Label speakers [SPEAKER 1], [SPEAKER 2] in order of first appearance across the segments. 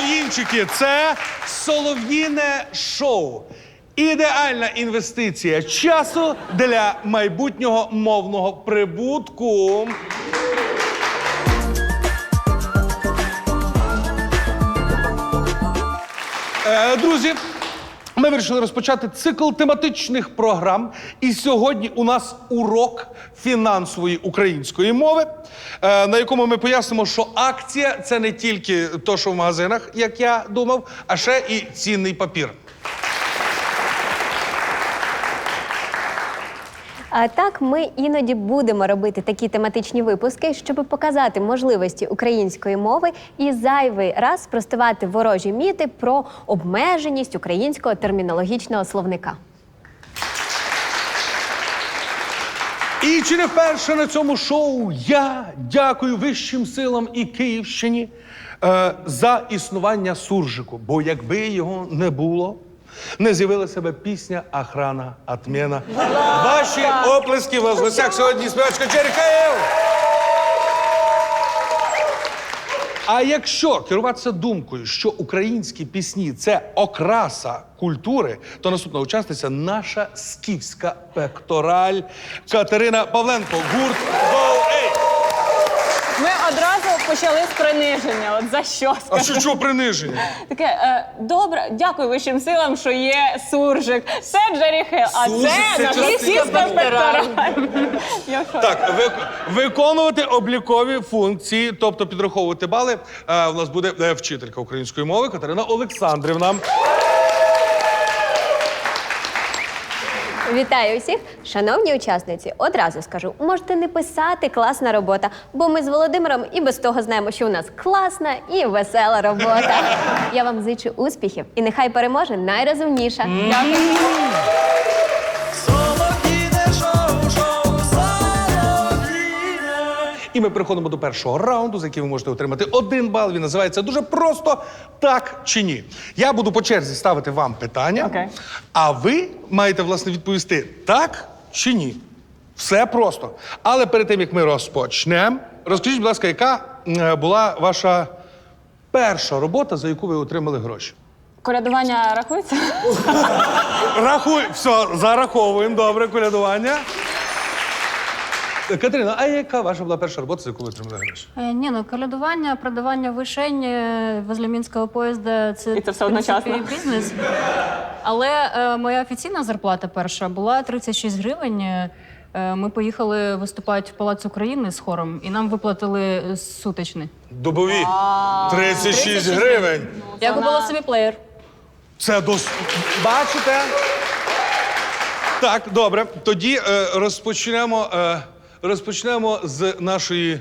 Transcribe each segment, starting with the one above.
[SPEAKER 1] солов'їнчики, це солов'їне шоу. Ідеальна інвестиція часу для майбутнього мовного прибутку. Е, Друзі, ми вирішили розпочати цикл тематичних програм. І сьогодні у нас урок фінансової української мови, е, на якому ми пояснимо, що акція це не тільки то, що в магазинах, як я думав, а ще і цінний папір.
[SPEAKER 2] А так, ми іноді будемо робити такі тематичні випуски, щоб показати можливості української мови і зайвий раз спростувати ворожі міти про обмеженість українського термінологічного словника.
[SPEAKER 1] І чи не вперше на цьому шоу я дякую вищим силам і Київщині е, за існування суржику. Бо якби його не було, не з'явилася би пісня Охрана Атмена. Ваші оплески в нас в гостях сьогодні співачка Джері А якщо керуватися думкою, що українські пісні це окраса культури, то наступна учасниця наша скіфська пектораль Катерина Павленко. Гурт Ей!
[SPEAKER 3] Ми одразу почали з приниження. От за що
[SPEAKER 1] А що, що приниження?
[SPEAKER 3] Таке е, добре, дякую вищим силам, що є суржик. Це Джері Хейл, а
[SPEAKER 1] Суржик
[SPEAKER 3] це
[SPEAKER 1] це
[SPEAKER 3] наш
[SPEAKER 1] частина
[SPEAKER 3] російська пектораль. Я в шоці.
[SPEAKER 1] Так, вик- виконувати облікові функції, тобто підраховувати бали. Е, у нас буде е, вчителька української мови Катерина Олександрівна.
[SPEAKER 2] Вітаю усіх, шановні учасниці. Одразу скажу, можете не писати класна робота, бо ми з Володимиром і без того знаємо, що у нас класна і весела робота. Я вам зичу успіхів і нехай переможе найрозумніша. Дякую.
[SPEAKER 1] І ми переходимо до першого раунду, за який ви можете отримати один бал. Він називається дуже просто так чи ні. Я буду по черзі ставити вам питання,
[SPEAKER 3] Окей.
[SPEAKER 1] а ви маєте власне відповісти так чи ні. Все просто. Але перед тим як ми розпочнемо, розкажіть, будь ласка, яка е, була ваша перша робота, за яку ви отримали гроші?
[SPEAKER 3] Колядування рахується?
[SPEAKER 1] Рахуй, все, зараховуємо. Добре, колядування. Катерина, а яка ваша була перша робота, за яку ви отримали гроші?
[SPEAKER 4] Е, Ні, ну колядування, продавання вишень е, возле мінського поїзда це,
[SPEAKER 3] І це все
[SPEAKER 4] в принципі,
[SPEAKER 3] одночасно.
[SPEAKER 4] бізнес. Але е, моя офіційна зарплата перша була 36 гривень. Е, Ми поїхали виступати в Палац України з хором, і нам виплатили е, сутичний.
[SPEAKER 1] Добові 36 гривень.
[SPEAKER 4] Я купила собі плеєр.
[SPEAKER 1] Це дос... Бачите? Так, добре. Тоді е, розпочнемо, е, розпочнемо з нашої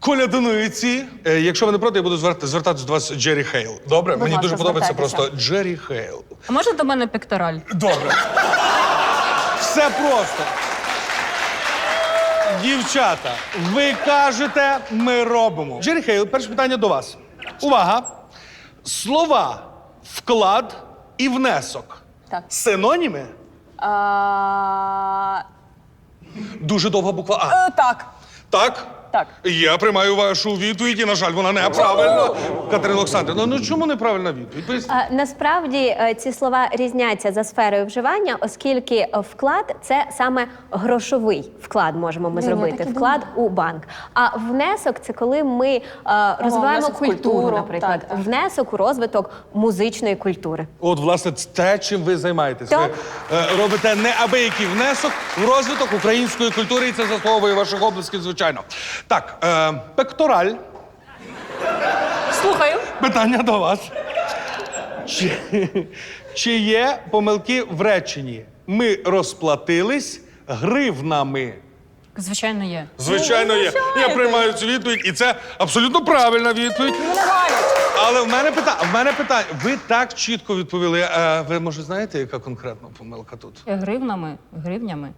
[SPEAKER 1] колядниці. Е, якщо ви не проти, я буду звер- звертатися до вас Джері Хейл. Добре? Мені
[SPEAKER 3] ласка,
[SPEAKER 1] дуже подобається
[SPEAKER 3] звертайтеся.
[SPEAKER 1] просто Джері Хейл.
[SPEAKER 4] А можна до мене пектораль?
[SPEAKER 1] Добре. Все просто. Дівчата, ви кажете, ми робимо. Джері Хейл, перше питання до вас. Увага! Слова вклад і внесок.
[SPEAKER 3] Так.
[SPEAKER 1] Синоніми?
[SPEAKER 3] А,
[SPEAKER 1] Дуже довга буква А.
[SPEAKER 3] е, так.
[SPEAKER 1] Так?
[SPEAKER 3] Так.
[SPEAKER 1] Я приймаю вашу відповідь, і, на жаль, вона неправильна. Катерина Олександрівна, ну чому неправильна відповідь? Поясніть.
[SPEAKER 2] А, Насправді е, ці слова різняться за сферою вживання, оскільки е, вклад це саме грошовий вклад, можемо ми зробити.
[SPEAKER 3] так
[SPEAKER 2] Вклад у банк. А внесок це коли ми е, розвиваємо
[SPEAKER 3] внесок в
[SPEAKER 2] культуру,
[SPEAKER 3] культуру,
[SPEAKER 2] наприклад,
[SPEAKER 3] так, так.
[SPEAKER 2] внесок у розвиток музичної культури.
[SPEAKER 1] От, власне, це те, чим ви займаєтесь.
[SPEAKER 2] Так.
[SPEAKER 1] Ви е, робите неабиякий внесок в розвиток української культури, і це заслуговує ваших облисків, звичайно. Так, е, пектораль.
[SPEAKER 3] Слухаю.
[SPEAKER 1] Питання до вас. Чи, чи є помилки в реченні? Ми розплатились гривнами.
[SPEAKER 4] Звичайно, є.
[SPEAKER 1] Звичайно, є. Я приймаю цю відповідь, і це абсолютно правильна відповідь.
[SPEAKER 3] Ну.
[SPEAKER 1] Але в мене питання, в мене питання. Ви так чітко відповіли. А ви може знаєте, яка конкретна помилка тут?
[SPEAKER 4] Е, Гривнами, гривнями.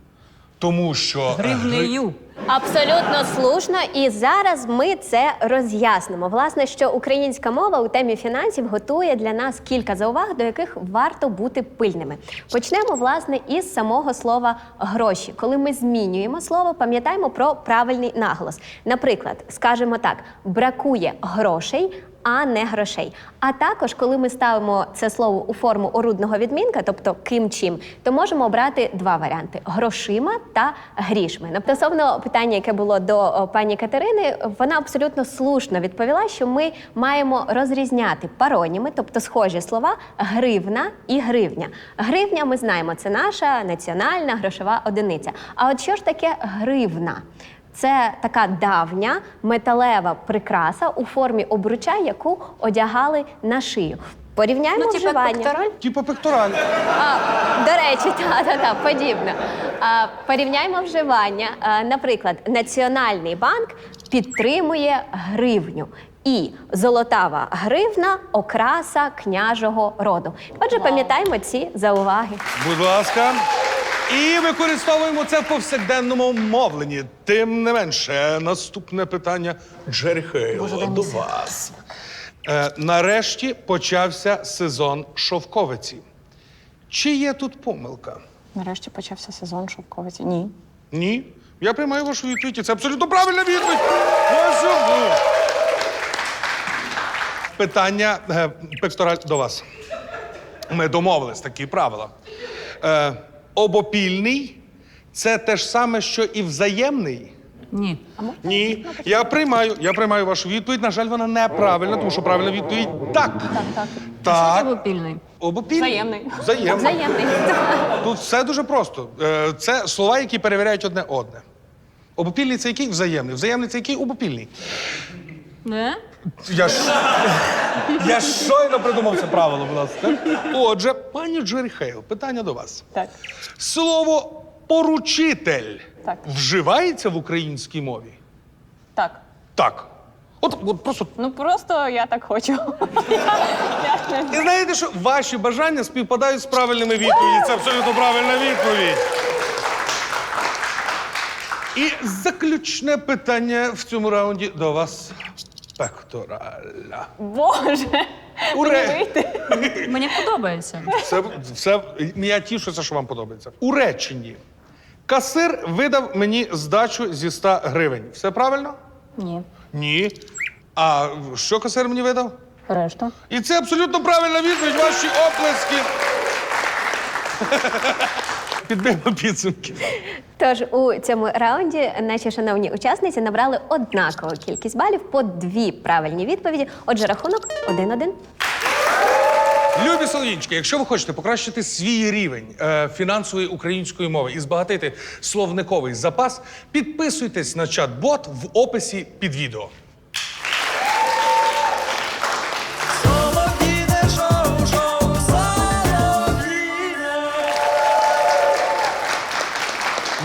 [SPEAKER 1] Тому що е,
[SPEAKER 4] Гривнею.
[SPEAKER 2] Абсолютно слушно, і зараз ми це роз'яснимо. Власне, що українська мова у темі фінансів готує для нас кілька зауваг, до яких варто бути пильними. Почнемо власне із самого слова гроші. Коли ми змінюємо слово, пам'ятаємо про правильний наголос. Наприклад, скажемо так: бракує грошей, а не грошей. А також, коли ми ставимо це слово у форму орудного відмінка, тобто ким чим, то можемо обрати два варіанти: грошима та грішми. Стосовно питання, яке було до пані Катерини, вона абсолютно слушно відповіла, що ми маємо розрізняти пароніми, тобто схожі слова гривна і гривня. Гривня, ми знаємо, це наша національна грошова одиниця. А от що ж таке гривна? Це така давня металева прикраса у формі обруча, яку одягали на шию. Порівняємо
[SPEAKER 4] Ну, типу
[SPEAKER 2] вживання.
[SPEAKER 4] пектораль?
[SPEAKER 1] Типу пектораль.
[SPEAKER 2] А, до речі, та, та, та, подібно. А, порівняємо вживання. А, наприклад, Національний банк підтримує гривню. І золотава гривна окраса княжого роду. Отже, пам'ятаємо ці зауваги.
[SPEAKER 1] Будь ласка. І використовуємо це в повсякденному мовленні. Тим не менше, наступне питання Джері Хейл до вас. Е, нарешті почався сезон шовковиці. Чи є тут помилка?
[SPEAKER 3] Нарешті почався сезон шовковиці. Ні.
[SPEAKER 1] Ні. Я приймаю вашу відповідь. Це абсолютно правильна відповідь. Питання е, пектораль до вас. Ми домовились, такі правила. Е, обопільний це те ж саме, що і взаємний.
[SPEAKER 4] Ні.
[SPEAKER 1] Ні. Я приймаю, я приймаю вашу відповідь. На жаль, вона неправильна, тому що правильна відповідь так. Так, так.
[SPEAKER 4] Це
[SPEAKER 1] Так.
[SPEAKER 4] пільний.
[SPEAKER 1] Обопільний.
[SPEAKER 3] Взаємний.
[SPEAKER 1] Взаємний.
[SPEAKER 2] Взаємний.
[SPEAKER 1] Тут все дуже просто. Е, Це слова, які перевіряють одне одне. Обопільний це який взаємний. Взаємний це який обопільний.
[SPEAKER 4] Не?
[SPEAKER 1] Я ж я щойно придумав це правило, будь ласка. Отже, пані Джері Хейл, питання до вас.
[SPEAKER 3] Так.
[SPEAKER 1] Слово поручитель
[SPEAKER 3] Так.
[SPEAKER 1] вживається в українській мові?
[SPEAKER 3] Так.
[SPEAKER 1] Так. От, от просто.
[SPEAKER 3] Ну просто я так хочу.
[SPEAKER 1] І знаєте, що ваші бажання співпадають з правильними відповідями. Це абсолютно правильна відповідь. І заключне питання в цьому раунді до вас. Пектораля.
[SPEAKER 3] Боже.
[SPEAKER 1] Уре!
[SPEAKER 3] Мені.
[SPEAKER 4] Мені подобається.
[SPEAKER 1] Все, все, я тішуся, що вам подобається. У реченні. Касир видав мені здачу зі 100 гривень. Все правильно?
[SPEAKER 3] Ні.
[SPEAKER 1] Ні. А що касир мені видав?
[SPEAKER 3] Решта.
[SPEAKER 1] І це абсолютно правильна відповідь. Ваші оплески. Підбимо підсумки.
[SPEAKER 2] Тож у цьому раунді наші шановні учасниці набрали однакову кількість балів по дві правильні відповіді. Отже, рахунок 1-1.
[SPEAKER 1] Любі солов'їнчики, якщо ви хочете покращити свій рівень е, фінансової української мови і збагатити словниковий запас, підписуйтесь на чат-бот в описі під відео.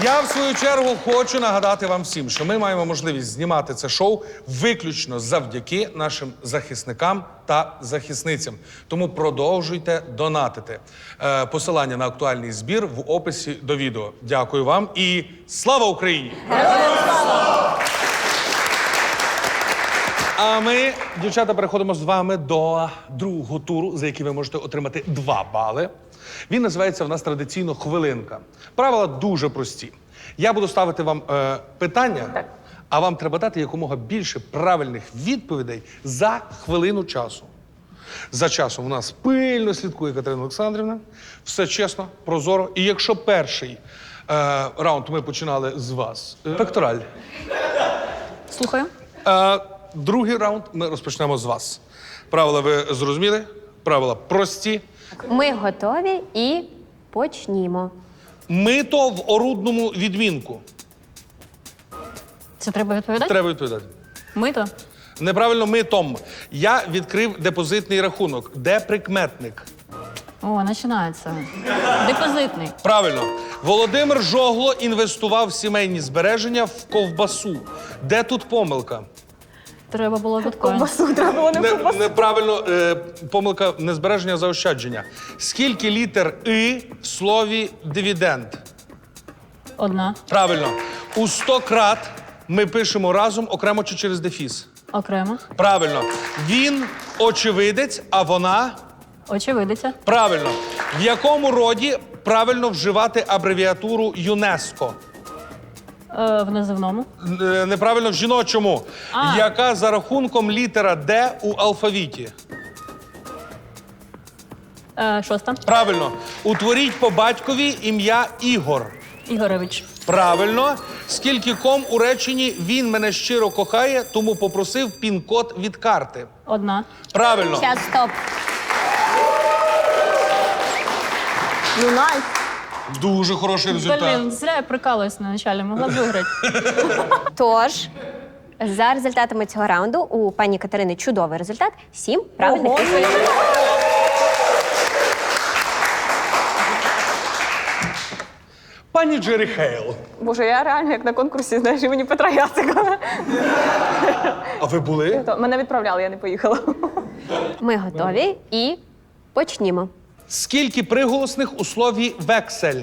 [SPEAKER 1] Я в свою чергу хочу нагадати вам всім, що ми маємо можливість знімати це шоу виключно завдяки нашим захисникам та захисницям. Тому продовжуйте донатити. Е, посилання на актуальний збір в описі до відео. Дякую вам і слава Україні! А ми, дівчата, переходимо з вами до другого туру, за який ви можете отримати два бали. Він називається в нас традиційно хвилинка. Правила дуже прості. Я буду ставити вам е, питання, а вам треба дати якомога більше правильних відповідей за хвилину часу. За часом у нас пильно слідкує Катерина Олександрівна. Все чесно, прозоро. І якщо перший е, раунд ми починали з вас, е, пектораль.
[SPEAKER 4] Слухаю.
[SPEAKER 1] Е, другий раунд ми розпочнемо з вас. Правила ви зрозуміли? Правила прості.
[SPEAKER 2] Ми готові і почнімо.
[SPEAKER 1] Мито в орудному відмінку.
[SPEAKER 4] Це треба відповідати?
[SPEAKER 1] Треба відповідати.
[SPEAKER 4] Мито?
[SPEAKER 1] Неправильно митом. Я відкрив депозитний рахунок. Де прикметник?
[SPEAKER 4] О, починається. Депозитний.
[SPEAKER 1] Правильно. Володимир Жогло інвестував в сімейні збереження в ковбасу. Де тут помилка?
[SPEAKER 4] Треба було біткоін.
[SPEAKER 3] Ковбасу треба було не
[SPEAKER 1] Не,
[SPEAKER 3] ковбасу.
[SPEAKER 1] неправильно е, помилка не збереження, а заощадження. Скільки літер и в слові дивіденд?
[SPEAKER 4] Одна.
[SPEAKER 1] Правильно. У 100 крат ми пишемо разом окремо чи через дефіс.
[SPEAKER 4] Окремо.
[SPEAKER 1] Правильно. Він очевидець, а вона
[SPEAKER 4] Очевидиця.
[SPEAKER 1] правильно. В якому роді правильно вживати абревіатуру ЮНЕСКО?
[SPEAKER 4] Е, в називному.
[SPEAKER 1] Е, Неправильно в жіночому.
[SPEAKER 4] А.
[SPEAKER 1] Яка за рахунком літера Д у алфавіті?
[SPEAKER 4] Е, шоста.
[SPEAKER 1] Правильно. Утворіть по батькові ім'я Ігор.
[SPEAKER 4] Ігорович.
[SPEAKER 1] Правильно. Скільки ком у реченні він мене щиро кохає, тому попросив пін-код від карти.
[SPEAKER 4] Одна.
[SPEAKER 1] Правильно.
[SPEAKER 2] Час стоп.
[SPEAKER 3] Ну, найс.
[SPEAKER 1] Дуже хороший результат.
[SPEAKER 4] Блін, зря я прикалуюсь на началі, могла б виграти.
[SPEAKER 2] Тож, за результатами цього раунду у пані Катерини чудовий результат. Сім правильних
[SPEAKER 3] Ого,
[SPEAKER 2] відповідей.
[SPEAKER 1] Пані Джері Хейл.
[SPEAKER 3] Боже, я реально як на конкурсі, знаєш, імені Петра Яцика.
[SPEAKER 1] А ви були?
[SPEAKER 3] То Мене відправляли, я не поїхала.
[SPEAKER 2] Ми готові і почнімо.
[SPEAKER 1] Скільки приголосних у слові вексель?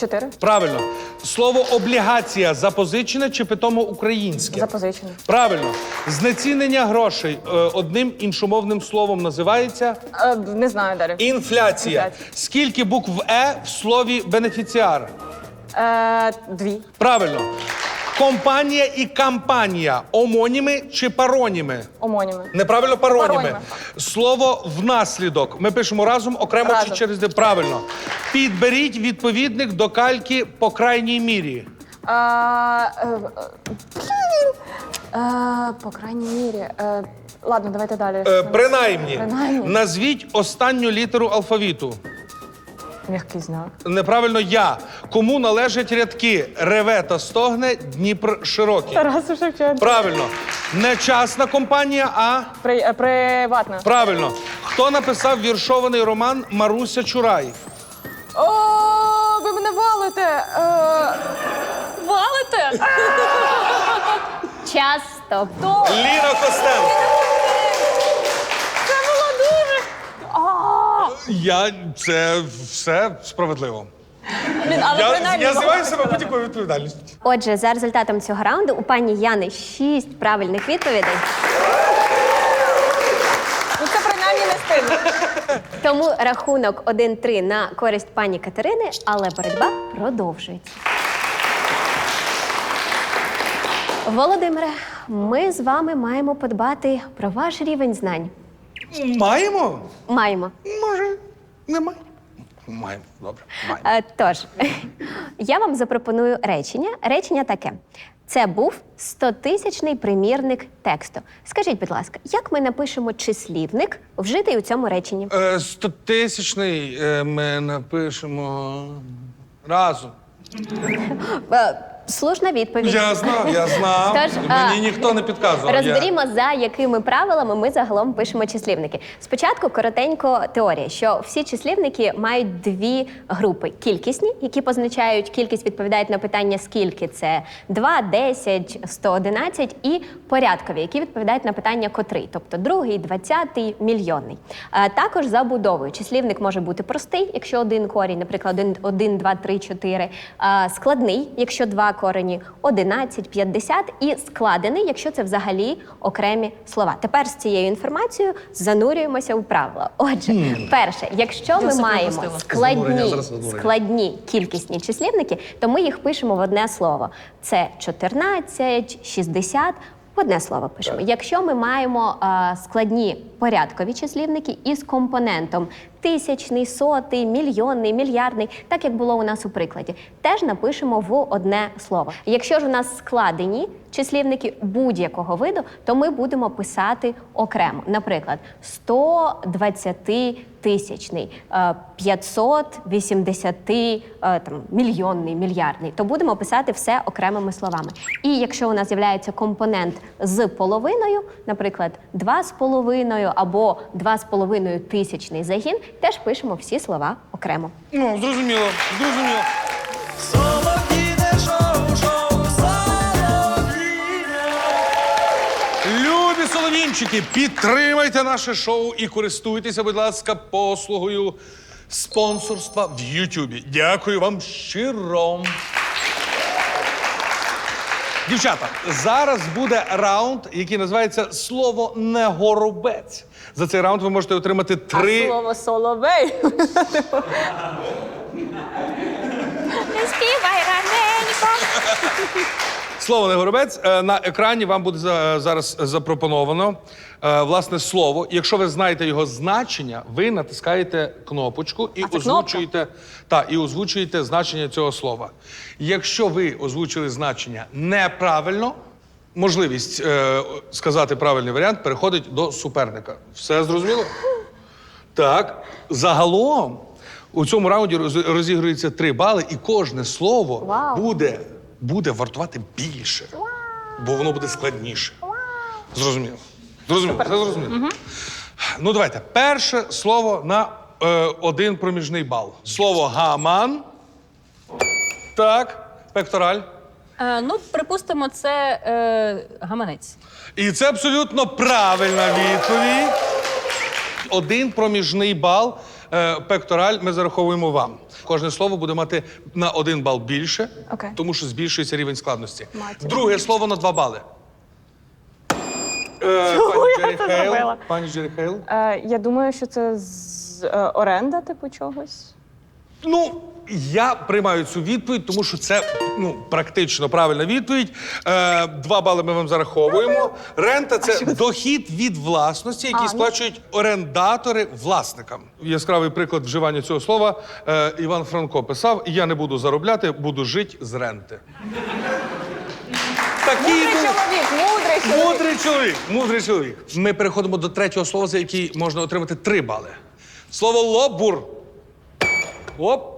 [SPEAKER 3] Чотири.
[SPEAKER 1] Правильно. Слово облігація запозичене чи питомо українське?
[SPEAKER 3] Запозичені.
[SPEAKER 1] Правильно. Знецінення грошей е, одним іншомовним словом називається
[SPEAKER 3] Е, не знаю далі.
[SPEAKER 1] інфляція.
[SPEAKER 3] Інфляція.
[SPEAKER 1] Скільки букв Е в слові бенефіціар?
[SPEAKER 3] Е, дві.
[SPEAKER 1] Правильно. Компанія і кампанія омоніми чи пароніми?
[SPEAKER 3] Омоніми.
[SPEAKER 1] Неправильно пароніми.
[SPEAKER 3] Пароніми.
[SPEAKER 1] Слово внаслідок. Ми пишемо разом, окремо
[SPEAKER 3] Разом.
[SPEAKER 1] чи через де. Правильно. Підберіть відповідник до кальки по крайній мірі.
[SPEAKER 3] Е, е, блін. Е, по крайній мірі. Е, ладно, давайте далі.
[SPEAKER 1] Е, принаймні,
[SPEAKER 3] Принаймні.
[SPEAKER 1] назвіть останню літеру алфавіту.
[SPEAKER 3] М'який знак.
[SPEAKER 1] Неправильно я. Кому належать рядки реве та стогне Дніпр широкий.
[SPEAKER 3] Тарасу Шевченко.
[SPEAKER 1] Правильно. Не частна компанія, а
[SPEAKER 3] При, е, приватна.
[SPEAKER 1] правильно. Хто написав віршований роман Маруся Чурай?
[SPEAKER 3] О, ви мене валите. Е,
[SPEAKER 4] Валите?
[SPEAKER 2] Час стоп.
[SPEAKER 1] Ліна Костенко.
[SPEAKER 3] це було дуже. А,
[SPEAKER 1] Я це все справедливо.
[SPEAKER 3] блін, але
[SPEAKER 1] Я,
[SPEAKER 3] принаймні.
[SPEAKER 1] я знімаю
[SPEAKER 3] валите.
[SPEAKER 1] себе будь-якою відповідальністю.
[SPEAKER 2] Отже, за результатом цього раунду у пані Яни шість правильних відповідей.
[SPEAKER 3] Ну це принаймні не стильно.
[SPEAKER 2] Тому рахунок 1-3 на користь пані Катерини, але боротьба продовжується. Володимире, ми з вами маємо подбати про ваш рівень знань.
[SPEAKER 1] Маємо?
[SPEAKER 2] Маємо.
[SPEAKER 1] Може, немає. Маємо. Добре, маємо.
[SPEAKER 2] Е, Тож, я вам запропоную речення. Речення таке: це був стотисячний примірник тексту. Скажіть, будь ласка, як ми напишемо числівник, вжитий у цьому реченні?
[SPEAKER 1] Е, Стотисячний е, ми напишемо разом.
[SPEAKER 2] Е, Слушна відповідь.
[SPEAKER 1] Я знав, я знав.
[SPEAKER 2] Тож,
[SPEAKER 1] Мені
[SPEAKER 2] а,
[SPEAKER 1] ніхто не підказував. Я-
[SPEAKER 2] Розберімо, за якими правилами ми загалом пишемо числівники. Спочатку коротенько теорія, що всі числівники мають дві групи: кількісні, які позначають кількість, відповідають на питання скільки це 2, 10, 111, і порядкові, які відповідають на питання котрий, тобто другий, двадцятий, мільйонний. А також за будовою. Числівник може бути простий, якщо один корінь, наприклад, 1, 1 2, 3, 4, а, складний, якщо два корені 11, 50 і складений, якщо це взагалі окремі слова. Тепер з цією інформацією занурюємося у правила. Отже, перше, якщо ми маємо складні, складні кількісні числівники, то ми їх пишемо в одне слово. Це 14, 60. Одне слово пишемо. Якщо ми маємо а, складні порядкові числівники із компонентом тисячний, сотий, мільйонний, мільярдний, так як було у нас у прикладі, теж напишемо в одне слово. Якщо ж у нас складені числівники будь-якого виду, то ми будемо писати окремо. Наприклад, 120 тисячний, е, 580 е, там, мільйонний, мільярдний, то будемо писати все окремими словами. І якщо у нас з'являється компонент з половиною, наприклад, 2 з половиною або 2 з половиною тисячний загін, теж пишемо всі слова окремо.
[SPEAKER 1] Ну, зрозуміло, зрозуміло. Любі підтримайте наше шоу і користуйтеся, будь ласка, послугою спонсорства в Ютубі. Дякую вам щиро. Дівчата, зараз буде раунд, який називається Слово не горобець. За цей раунд ви можете отримати три.
[SPEAKER 3] А слово соловей.
[SPEAKER 2] Співай раненько,
[SPEAKER 1] Слово не горобець. Е, На екрані вам буде за- зараз запропоновано е, власне слово. Якщо ви знаєте його значення, ви натискаєте кнопочку і
[SPEAKER 3] А,
[SPEAKER 1] озвучуєте та, і озвучуєте значення цього слова. Якщо ви озвучили значення неправильно, можливість е, сказати правильний варіант переходить до суперника. Все зрозуміло? Так, загалом у цьому раунді роз- розігрується три бали, і кожне слово
[SPEAKER 3] Вау.
[SPEAKER 1] буде, буде вартувати більше, бо воно буде складніше. Зрозуміло. Зрозуміло, все зрозуміло. Ну, давайте. Перше слово на е, один проміжний бал. Слово гаман. Так, пектораль.
[SPEAKER 4] Е, ну, припустимо, це е, гаманець.
[SPEAKER 1] І це абсолютно правильна відповідь. Один проміжний бал пектораль ми зараховуємо вам. Кожне слово буде мати на один бал більше,
[SPEAKER 3] Окей.
[SPEAKER 1] тому що збільшується рівень складності.
[SPEAKER 3] Матір.
[SPEAKER 1] Друге слово на два бали. Е,
[SPEAKER 3] Чому я
[SPEAKER 1] Джері
[SPEAKER 3] це
[SPEAKER 1] Хейл,
[SPEAKER 3] зробила?
[SPEAKER 1] Пані Джері Хейл.
[SPEAKER 3] Е, я думаю, що це з е, оренда, типу чогось.
[SPEAKER 1] Ну, я приймаю цю відповідь, тому що це ну, практично правильна відповідь. Е, два бали ми вам зараховуємо. Рента це дохід від власності, який
[SPEAKER 3] ну.
[SPEAKER 1] сплачують орендатори власникам. Яскравий приклад вживання цього слова. Е, Іван Франко писав: Я не буду заробляти, буду жити з ренти. Такий
[SPEAKER 3] Мудрий
[SPEAKER 1] був
[SPEAKER 3] чоловік, мудрий чоловік.
[SPEAKER 1] Мудрий чоловік, мудрий чоловік. Ми переходимо до третього слова, за який можна отримати три бали. Слово лобур. Оп.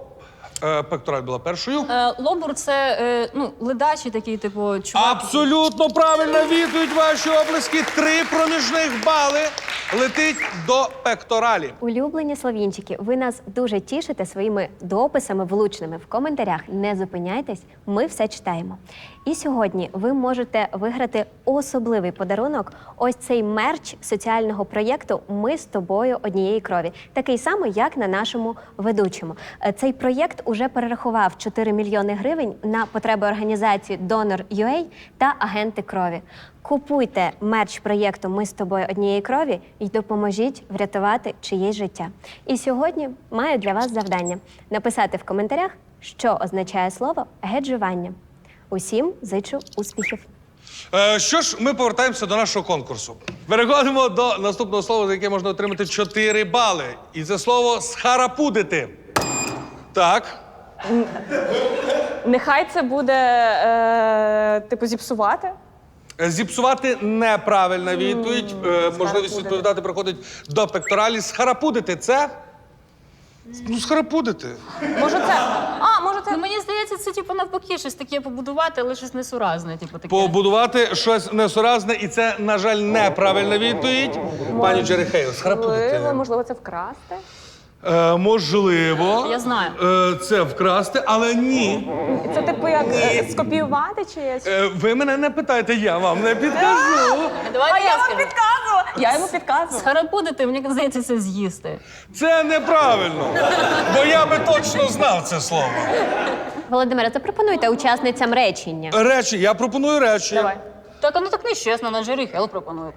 [SPEAKER 1] Е, пектораль була першою.
[SPEAKER 4] Е, лобур це е, ну, ледачий такий, типу, чувак.
[SPEAKER 1] Абсолютно правильна відповідь. Ваші облески. Три проміжних бали летить до пекторалі.
[SPEAKER 2] Улюблені словінчики, ви нас дуже тішите своїми дописами влучними в коментарях. Не зупиняйтесь, ми все читаємо. І сьогодні ви можете виграти особливий подарунок. Ось цей мерч соціального проєкту Ми з тобою однієї крові, такий самий, як на нашому ведучому. Е, Цей проєкт уже перерахував 4 мільйони гривень на потреби організації Donor.ua та агенти крові. Купуйте мерч проєкту Ми з тобою однієї крові і допоможіть врятувати чиєсь життя. І сьогодні маю для вас завдання написати в коментарях, що означає слово геджування. Усім зичу успіхів!
[SPEAKER 1] Е, що ж, ми повертаємося до нашого конкурсу. Переходимо до наступного слова, за яке можна отримати 4 бали. І це слово схарапудити. Так.
[SPEAKER 3] Нехай це буде, е, типу, зіпсувати.
[SPEAKER 1] Е, Зіпсувати неправильна відповідь. Е, Можливість відповідати приходить до пекторалі. Схарапудити це. Ну, схарапудити.
[SPEAKER 3] Може, це. А, може, це.
[SPEAKER 4] Ну, мені здається, це типу навпаки, щось таке побудувати, але щось несуразне. Типу, таке.
[SPEAKER 1] Побудувати щось несуразне, і це, на жаль, неправильна відповідь. Пані Джерихею, схрапнути.
[SPEAKER 3] Можливо, можливо, це вкрасти.
[SPEAKER 1] Е, можливо.
[SPEAKER 4] Я знаю.
[SPEAKER 1] Е, це вкрасти, але ні.
[SPEAKER 3] Це типу як е, скопіювати чиєсь.
[SPEAKER 1] Е, ви мене не питайте, я вам не підкажу.
[SPEAKER 4] Давайте
[SPEAKER 3] А
[SPEAKER 4] я
[SPEAKER 3] я вам
[SPEAKER 4] скажу.
[SPEAKER 3] підказувала! Я йому підказувала.
[SPEAKER 4] Схарапудити, мені здається, це з'їсти.
[SPEAKER 1] Це неправильно. Бо я би точно знав це слово.
[SPEAKER 2] Володимире, запропонуйте учасницям речення.
[SPEAKER 1] Речі, я пропоную речі.
[SPEAKER 3] Давай.
[SPEAKER 4] Так, а ну так нечесно, на Джері Хелл пропоную.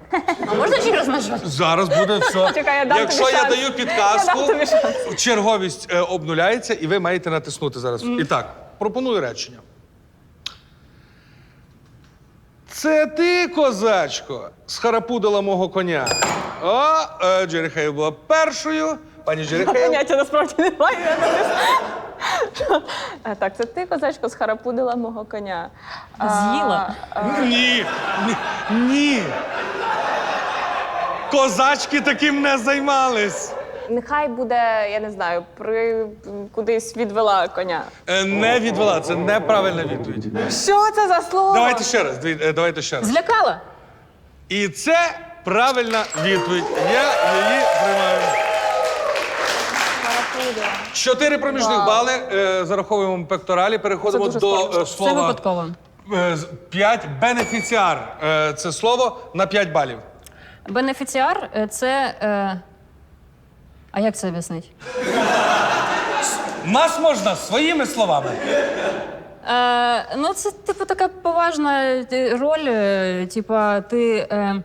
[SPEAKER 4] А можна ще раз нажати?
[SPEAKER 1] Зараз буде все.
[SPEAKER 3] Чекай, я дам
[SPEAKER 1] Якщо
[SPEAKER 3] тобі
[SPEAKER 1] я
[SPEAKER 3] шанс.
[SPEAKER 1] даю
[SPEAKER 3] Я
[SPEAKER 1] підказку,
[SPEAKER 3] дам тобі
[SPEAKER 1] черговість е, обнуляється, і ви маєте натиснути зараз. І так, пропоную речення. Це ти, козачко, схарапудила мого коня. О, е, Джерехейл була першою. Пані Джерехейл.
[SPEAKER 3] Поняття насправді немає. я не знаю. Е, Так, це ти, козачко, схарапудила мого коня. А,
[SPEAKER 4] З'їла?
[SPEAKER 1] Ні, ні, ні. Козачки таким не займались.
[SPEAKER 3] Нехай буде, я не знаю, при кудись відвела коня.
[SPEAKER 1] Е, Не відвела, це неправильна відповідь.
[SPEAKER 3] Що це за слово?
[SPEAKER 1] Давайте ще раз. дві- е, Давайте ще раз.
[SPEAKER 4] Злякала?
[SPEAKER 1] І це правильна відповідь. Я її приймаю. Чотири проміжних
[SPEAKER 3] Вау.
[SPEAKER 1] бали е, зараховуємо пекторалі. Переходимо
[SPEAKER 3] Це дуже
[SPEAKER 1] до
[SPEAKER 3] складно.
[SPEAKER 1] е,
[SPEAKER 4] Це
[SPEAKER 1] слова
[SPEAKER 4] випадково.
[SPEAKER 1] е, з- п'ять. Бенефіціар. Е, Це слово на 5 балів.
[SPEAKER 4] Бенефіціар е, це. Е... А як це об'яснити?
[SPEAKER 1] Нас можна своїми словами.
[SPEAKER 4] Е, ну, це, типу, така поважна е, роль. е, Типа, ти. Е...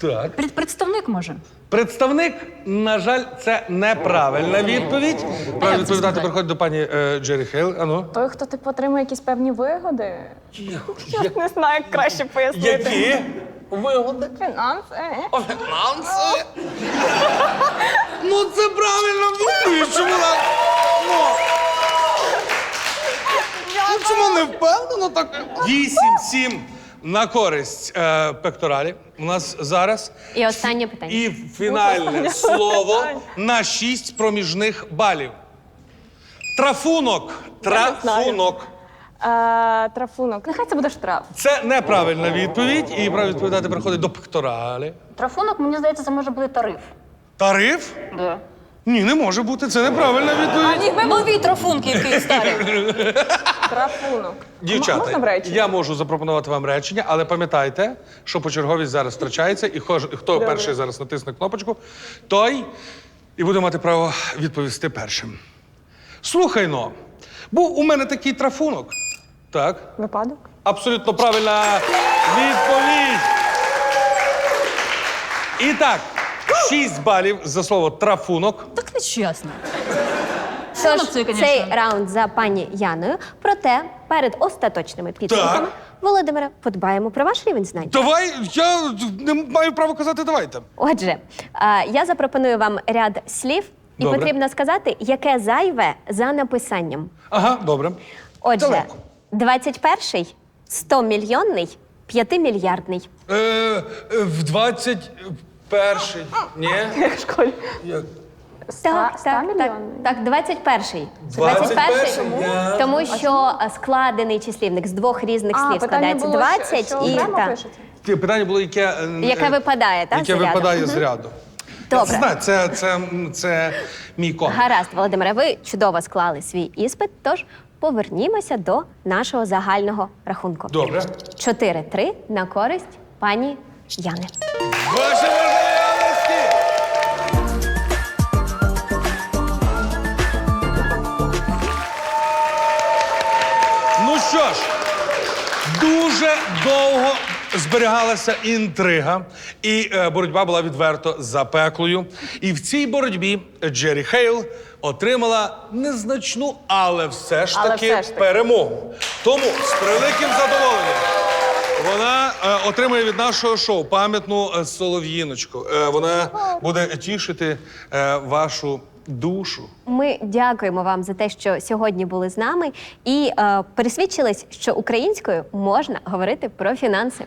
[SPEAKER 1] Так.
[SPEAKER 4] Пред- Представник може.
[SPEAKER 1] Представник, на жаль, це неправильна відповідь. Правильно відповідати приходить до пані е, Джері Хейл. Ану.
[SPEAKER 3] Той, хто типу отримує якісь певні вигоди. Я не знаю, як краще пояснити.
[SPEAKER 1] Які вигоди?
[SPEAKER 3] Фінанси.
[SPEAKER 1] Фінанси. Ну, це правильно відповідь, чому вона. Ну. Ну, чому не впевнено так? Вісім-сім на користь е, пекторалі. У нас зараз.
[SPEAKER 2] І останнє питання.
[SPEAKER 1] І фінальне слово на шість проміжних балів. Трафунок. Трафунок.
[SPEAKER 3] Е, трафунок. Нехай це буде штраф.
[SPEAKER 1] Це неправильна відповідь, і право відповідати приходить до пекторалі.
[SPEAKER 4] Трафунок, мені здається, це може бути тариф.
[SPEAKER 1] Тариф?
[SPEAKER 4] Да.
[SPEAKER 1] Ні, не може бути. Це неправильна відповідь.
[SPEAKER 4] Ні, нові трафунки, які старі.
[SPEAKER 3] Трафунок.
[SPEAKER 1] Дівчата,
[SPEAKER 3] М- можна в речі?
[SPEAKER 1] я можу запропонувати вам речення, але пам'ятайте, що почерговість зараз втрачається, і хо- хто перший зараз натисне кнопочку, той і буде мати право відповісти першим. Слухай но, був у мене такий трафунок. Так,
[SPEAKER 3] Випадок.
[SPEAKER 1] абсолютно правильна відповідь. І так, 6 балів за слово трафунок.
[SPEAKER 4] Так нечесно.
[SPEAKER 2] Тож
[SPEAKER 4] це,
[SPEAKER 2] цей раунд за пані Яною. Проте перед остаточними підсумками
[SPEAKER 1] Так.
[SPEAKER 2] Володимире, подбаємо про ваш рівень знань.
[SPEAKER 1] Давай, я не маю права казати, давайте.
[SPEAKER 2] Отже, а, я запропоную вам ряд слів, і
[SPEAKER 1] Добре.
[SPEAKER 2] потрібно сказати, яке зайве за написанням.
[SPEAKER 1] Ага, добре.
[SPEAKER 2] Отже,
[SPEAKER 1] Далеко.
[SPEAKER 2] 21-й, 100 мільйонний, 5 мільярдний.
[SPEAKER 1] Е, е, в 21-й. Ні?
[SPEAKER 3] Як школі.
[SPEAKER 1] Як?
[SPEAKER 3] Ста- ста
[SPEAKER 2] так, так,
[SPEAKER 3] мільйонний?
[SPEAKER 2] так, 21-й.
[SPEAKER 1] 21-й, я-
[SPEAKER 2] тому що складений числівник з двох різних
[SPEAKER 3] А,
[SPEAKER 2] слів
[SPEAKER 3] питання
[SPEAKER 2] складається
[SPEAKER 3] було,
[SPEAKER 2] 20
[SPEAKER 3] що, що
[SPEAKER 2] і
[SPEAKER 3] окремо
[SPEAKER 2] так,
[SPEAKER 3] пишеться?
[SPEAKER 1] Ті, Питання було, яке. е,
[SPEAKER 2] яке
[SPEAKER 1] е,
[SPEAKER 2] випадає, так?
[SPEAKER 1] Яке
[SPEAKER 2] з
[SPEAKER 1] випадає з ряду.
[SPEAKER 2] Добре.
[SPEAKER 1] Це знаю, це, це, це мій кон.
[SPEAKER 2] Гаразд, Володимире, ви чудово склали свій іспит, тож повернімося до нашого загального рахунку.
[SPEAKER 1] Добре.
[SPEAKER 2] 4-3 на користь пані Яни.
[SPEAKER 1] Ваші дуже довго зберігалася інтрига, і е, боротьба була відверто запеклою. І в цій боротьбі Джері Хейл отримала незначну, але все ж
[SPEAKER 3] Але
[SPEAKER 1] таки
[SPEAKER 3] все ж таки.
[SPEAKER 1] перемогу. Тому з превеликим задоволенням. Вона е, отримує від нашого шоу пам'ятну е, солов'їночку. Е, вона буде тішити е, вашу душу.
[SPEAKER 2] Ми дякуємо вам за те, що сьогодні були з нами, і е, пересвідчились, що українською можна говорити про фінанси.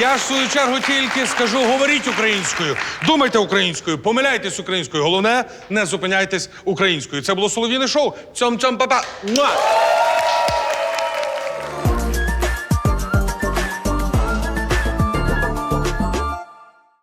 [SPEAKER 1] Я ж в свою чергу тільки скажу: говоріть українською, думайте українською, помиляйтесь українською. Головне, не зупиняйтесь українською. Це було солов'їне шоу. Цьом-цьом, папа. Муа!